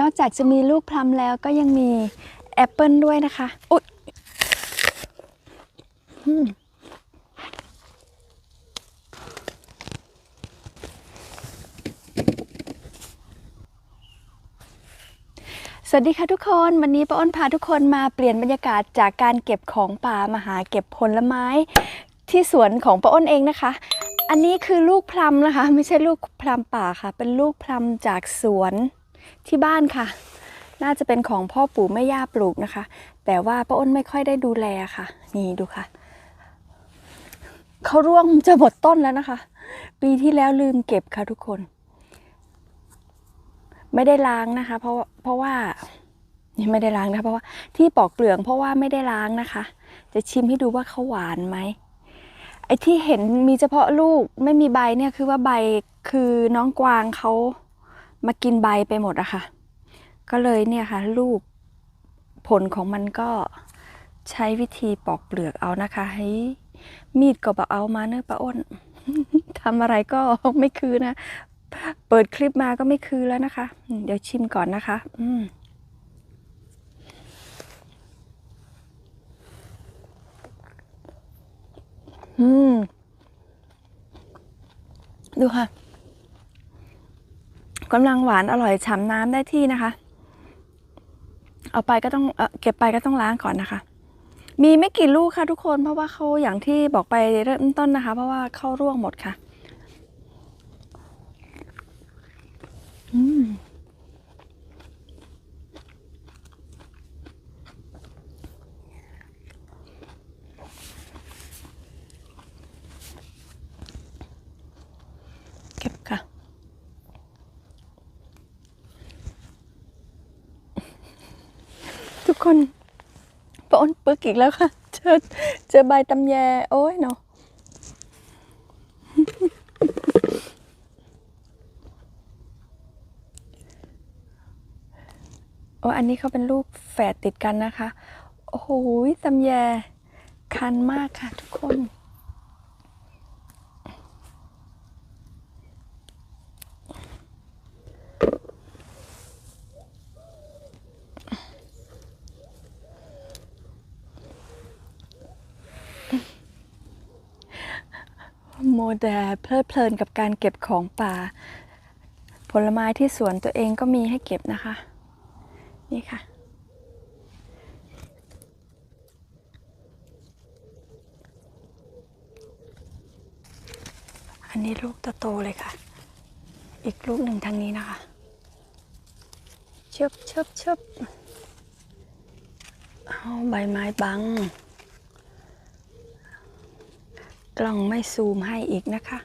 นอกจากจะมีลูกพลัมแล้วก็ยังมีแอปเปิลด้วยนะคะ อุ๊ยสวัสดีค่ะทุกคนวันนี้ป้าอ้นพาทุกคนมาเปลี่ยนบรรยากาศจากการเก็บของป่ามาหาเก็บผลไม้ที่สวนของป้าอ้นเองนะคะ อันนี้คือลูกพลัมนะคะ ไม่ใช่ลูกพลัมป่าค่ะ เป็นลูกพลัมจากสวน ที่บ้านค่ะ น่าจะเป็นของพ่อปู่แม่ย่าปลูกนะคะ แต่ว่าป้าอ้นไม่ค่อยได้ดูแลค่ะ นี่ดูค่ะเขาร่วงจะหมดต้นแล้วนะคะ ปีที่แล้วลืมเก็บค่ะทุกคน ไม่ได้ล้างนะคะ เพราะเพราะว่านี่ไม่ได้ล้างนะคะเพราะว่าที่ปอกเปลือกเพราะว่าไม่ได้ล้างนะคะ จะชิมให้ดูว่าเขาหวานไหมไอ้ที่เห็นมีเฉพาะลูกไม่มีใบเนี่ยคือว่าใบคือน้องกวางเขา มากินใบไปหมดอะค่ะ ก็เลยเนี่ยค่ะลูกผลของมันก็ใช้วิธีปอกเปลือกเอานะคะ ให้มีดก็บเอามาเนื้อป้าอ้นทำอะไรก็ไม่คือนะ เปิดคลิปมาก็ไม่คือแล้วนะคะ เดี๋ยวชิมก่อนนะคะ อืมอืม ดูค่ะ กำลังหวานอร่อยฉ่ำน้ำได้ที่นะคะ เอาไปก็ต้องเออเก็บไปก็ต้องล้างก่อนนะคะ มีไม่กี่ลูกค่ะทุกคนเพราะว่าเขาอย่างที่บอกไปเริ่มต้นนะคะ เพราะว่าเข้าร่วงหมดค่ะ อืมเก็บค่ะ ทุก คนปอนปึกอีกแล้วค่ะ เจอเจอใบตำแย โอ้ยเนาะโอ้อันนี้เขาเป็นลูกแฝดติดกันนะคะ โอ้โหตำแยคันมากค่ะทุกคน โมแต่เพลิดเพลินกับการเก็บของป่า ผลไม้ที่สวนตัวเองก็มีให้เก็บนะคะ นี่ค่ะ อันนี้ลูกโตๆเลยค่ะ อีกลูกหนึ่งทางนี้นะคะเชิบเชิบเชิบเอาใบไม้บัง กล้องไม่ซูมให้อีกนะคะ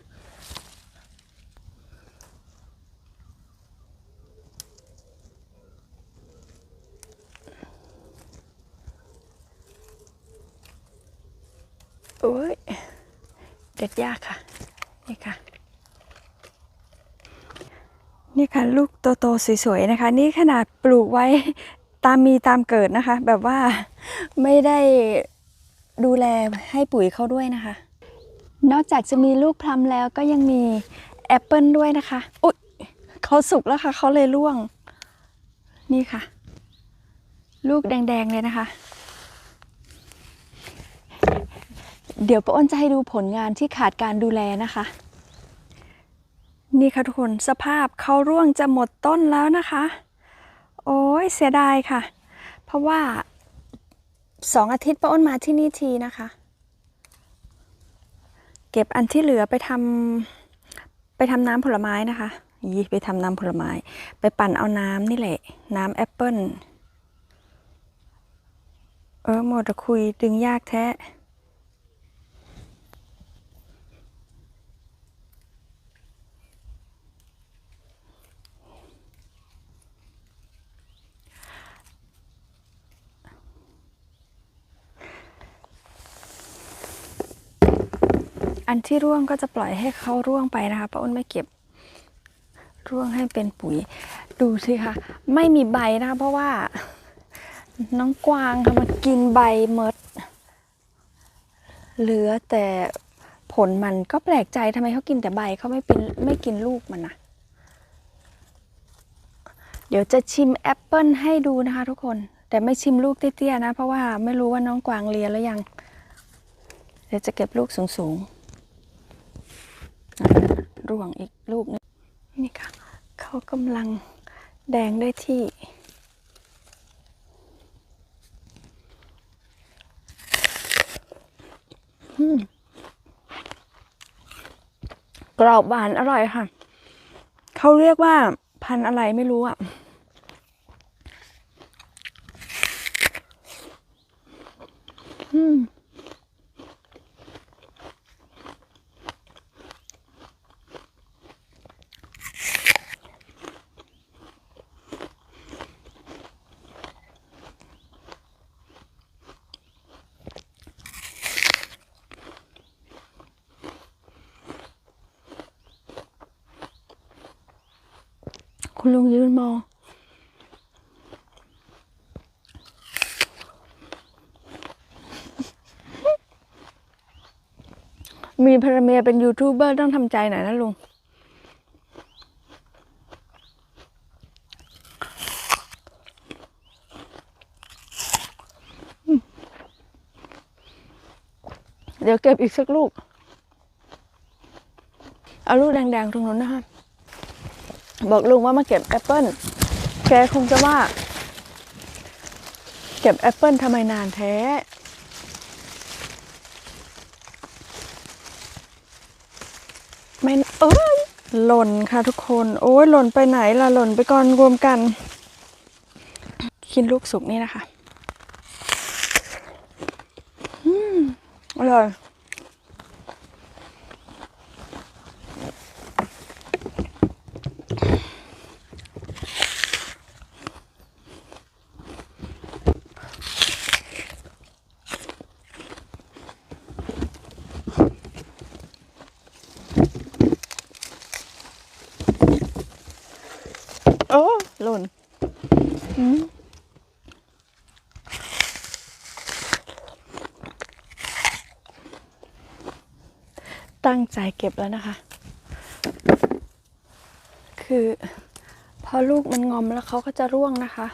โอ้ย เด็ดยากค่ะ นี่ค่ะ นี่ค่ะ ลูกโตๆสวยๆนะคะ นี่ขนาดปลูกไว้ตามมีตามเกิดนะคะ แบบว่าไม่ได้ดูแลให้ปุ๋ยเขาด้วยนะคะ นอกจากจะมีลูกพลัมแล้วก็ยังมีแอปเปิลด้วยนะคะ อุ๊ยเขาสุกแล้วค่ะ เขาเลยร่วง นี่ค่ะ ลูกแดงๆเลยนะคะ เดี๋ยวป้าอ้นจะให้ดูผลงานที่ขาดการดูแลนะคะ นี่ค่ะทุกคนสภาพเขาร่วงจะหมดต้นแล้วนะคะ โอ้ยเสียดายค่ะ เพราะว่าสองอาทิตย์ป้าอ้นมาที่นี่ทีนะคะ เก็บอันที่เหลือไปทำไปทำน้ำผลไม้นะคะยี่ไปทำน้ำผลไม้ ไปปั่นเอาน้ำนี่แหละ น้ำแอปเปิลเออหมดจะคุยดึงยากแท้ อันที่ร่วงก็จะปล่อยให้เขาร่วงไปนะคะป้าอ้นไม่เก็บ ร่วงให้เป็นปุ๋ย ดูสิคะไม่มีใบนะคะเพราะว่า น้องกวางค่ะมากินใบเมดเหลือแต่ผลมันก็แปลกใจทำไมเขากินแต่ใบเขาไม่เป็นไม่กินลูกมันนะเดี๋ยวจะชิมแอปเปิลให้ดูนะคะทุกคน แต่ไม่ชิมลูกเตี้ยๆนะ เพราะว่าไม่รู้ว่าน้องกวางเรียนแล้วยัง เดี๋ยวจะเก็บลูกสูงๆ ร่วงอีกลูกนึงนี่ค่ะ เขากำลังแดงได้ที่ กรอบหวานอร่อยค่ะ เขาเรียกว่าพันอะไรไม่รู้อะอืม คุณลุงยืนมองมีภรรเมียเป็นยูทูบเบอร์ต้องทำใจหน่อยนะลุง เดี๋ยวเก็บอีกสักลูก เอาลูกแดงๆตรงนู้นนะคะบ บอกลุงว่ามาเก็บแอปเปิ้ลแกคงจะว่า เก็บแอปเปิ้ลทำไมนานแท้ ไม่เอ้ยหล่นค่ะทุกคน โอ้ยหล่นไปไหนล่ะหล่นไปก่อนรวมกัน กินลูกสุกนี่นะคะ อืมอร่อย โอ้หล่นอืม ตั้งใจเก็บแล้วนะคะ คือพอลูกมันงอมแล้วเขาก็จะร่วงนะคะ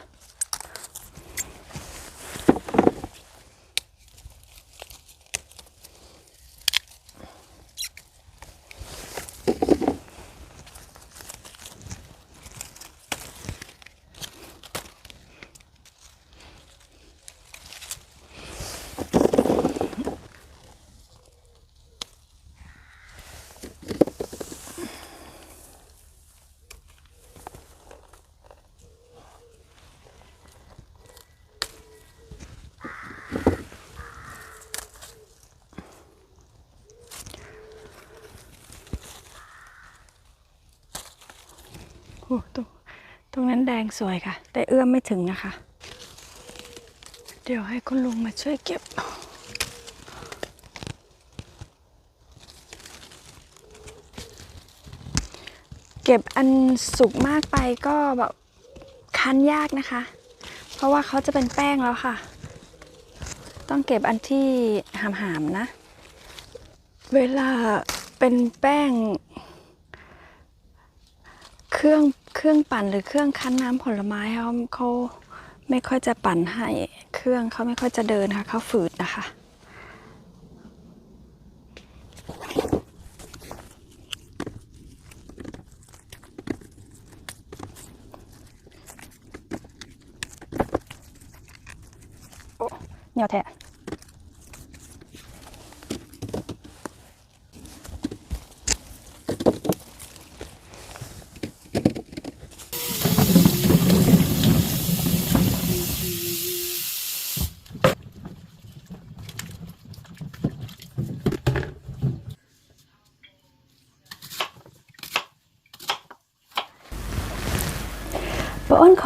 โอ้ตรงตรงนั้นแดงสวยค่ะ แต่เอื้อมไม่ถึงนะคะ เดี๋ยวให้คุณลุงมาช่วยเก็บเก็บอันสุกมากไปก็แบบคั้นยากนะคะ เพราะว่าเขาจะเป็นแป้งแล้วค่ะ ต้องเก็บอันที่หามๆนะ เวลาเป็นแป้ง เครื่องเครื่องปั่นหรือเครื่องคั้นน้ำผลไม้เขาเขาไม่ค่อยจะปั่นให้เครื่องเขาไม่ค่อยจะเดินค่ะเขาฝืดนะคะโอ้เหนียวแท้